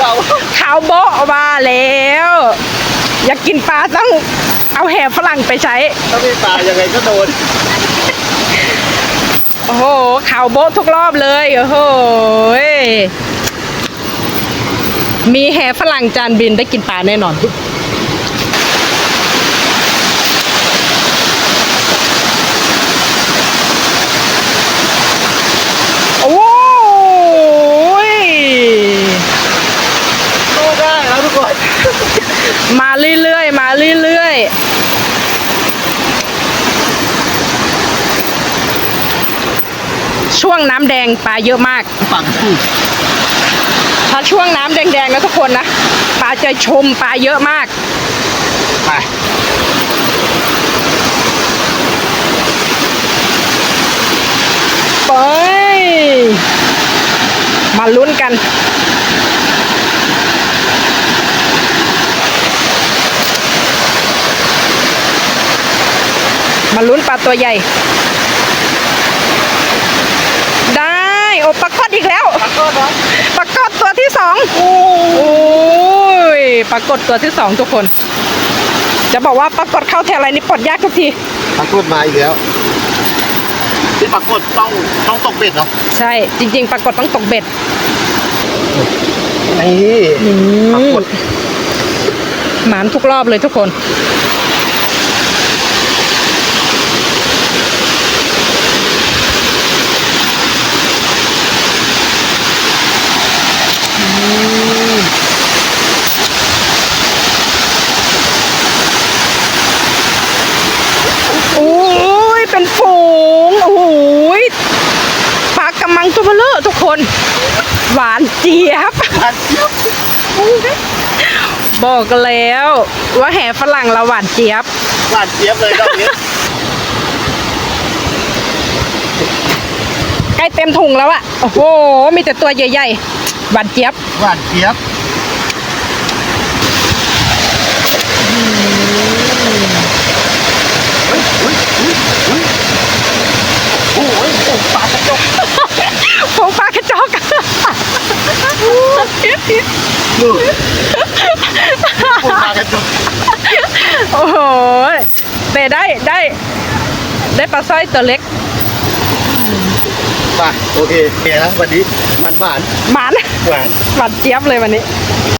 ข่าวโบะมาแล้ว อยากกินปลาต้องเอาแหฝรั่งไปใช้ ถ้าไม่ปลายังไงก็โดน โอ้โหข่าวโบะทุกรอบเลย โอ้โหยมีแหฝรั่งจานบินได้กินปลาแน่นอน โอ้ย สู้ได้แล้วทุกคน มาเรื่อยๆ มาเรื่อยๆ ช่วงน้ำแดงปลาเยอะมากฝั่งถูกถ้าช่วงน้ำแดงๆนะทุกคนนะปลาจะชมปลาเยอะมากไปไปมาลุ้นกันมาลุ้นปลาตัวใหญ่ ได้ โอ้ปลากดอีก ปลาก็นะปรากฏตัวที่สองโอ้ยปรากฏตัวที่สองทุกคน จะบอกว่าปรากฏเข้าแทนอะไรนี่ปลดยากทุกทีปลากดมาอีกแล้วที่ปลากดต้องต้องตกเบ็ดเหรอใช่จริง ๆ ปรากฏต้องตกเบ็ดนี่ปลากดหมานทุกรอบเลยทุกคน โอ้ย เป็นฝูง โอ้ยปลากระมัง ตัวเบลอร์ทุกคน หวานเจี๊ยบปลาเจี๊ยบ บอกแล้วว่าแห่ฝรั่งเราหวานเจี๊ยบ หวานเจี๊ยบเลยดอกนี้ใกล้เต็มถุงแล้วอะโอ้โห มีแต่ตัวใหญ่ๆ หวานเจี๊ยบ หวานเจี๊ยบเฮ้ยเฮ้ยเฮ้ยเฮ้ยโอ้ยโอ้ยปลากระจก โฟปลากระจอก ดูโอ้ยปลากระจกโอ้โหแต่ได้ได้ ได้ปลาสร้อยตัวเล็กไปโอเคโอเคนะวันนี้มันหวานหวานหวาน หวานเจี๊ยบเลยวันนี้